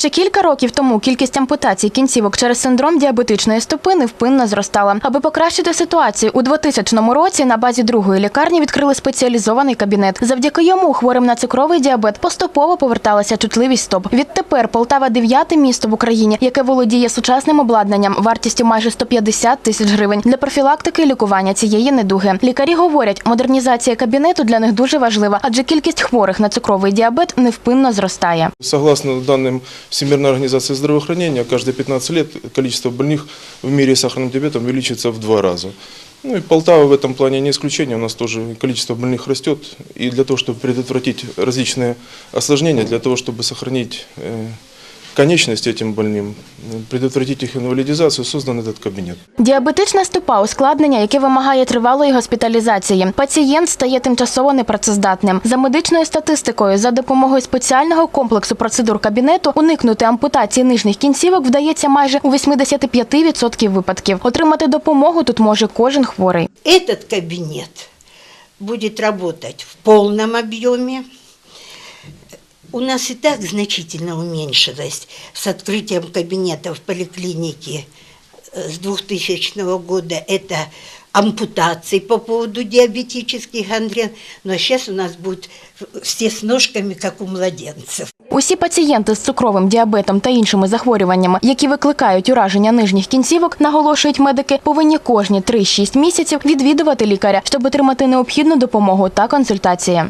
Ще кілька років тому кількість ампутацій кінцівок через синдром діабетичної стопи невпинно зростала. Аби покращити ситуацію, у 2000 році на базі другої лікарні відкрили спеціалізований кабінет. Завдяки йому хворим на цукровий діабет поступово поверталася чутливість стоп. Відтепер Полтава дев'яте місто в Україні, яке володіє сучасним обладнанням вартістю майже 150 тисяч гривень для профілактики і лікування цієї недуги. Лікарі говорять, модернізація кабінету для них дуже важлива, адже кількість хворих на цукровий діабет невпинно зростає. Согласно данным Всемирной организации здравоохранения, каждые 15 лет количество больных в мире с сахарным диабетом увеличивается в два раза. Ну и Полтава в этом плане не исключение, у нас тоже количество больных растет. И для того, чтобы предотвратить различные осложнения, для того, чтобы сохранить э, конечность этим больным, э, предотвратить их инвалидизацию, создан этот кабинет. Діабетична стопа ускладнення, яке вимагає тривалої госпіталізації. Пацієнт стає тимчасово непрацездатним. За медичною статистикою, за допомогою спеціального комплексу процедур кабінету уникнути ампутації нижніх кінцівок вдається майже у 85% випадків. Отримати допомогу тут може кожен хворий. Этот кабинет будет работать в полном объеме. У нас и так значительно уменьшилось с открытием кабинета в поликлинике э, с 2000 года. Это ампутации по поводу диабетических гангрен. Но сейчас у нас будут все с ножками, как у младенцев. Усі пацієнти з цукровим діабетом та іншими захворюваннями, які викликають ураження нижніх кінцівок, наголошують медики, повинні кожні 3-6 місяців відвідувати лікаря, щоб отримати необхідну допомогу та консультації.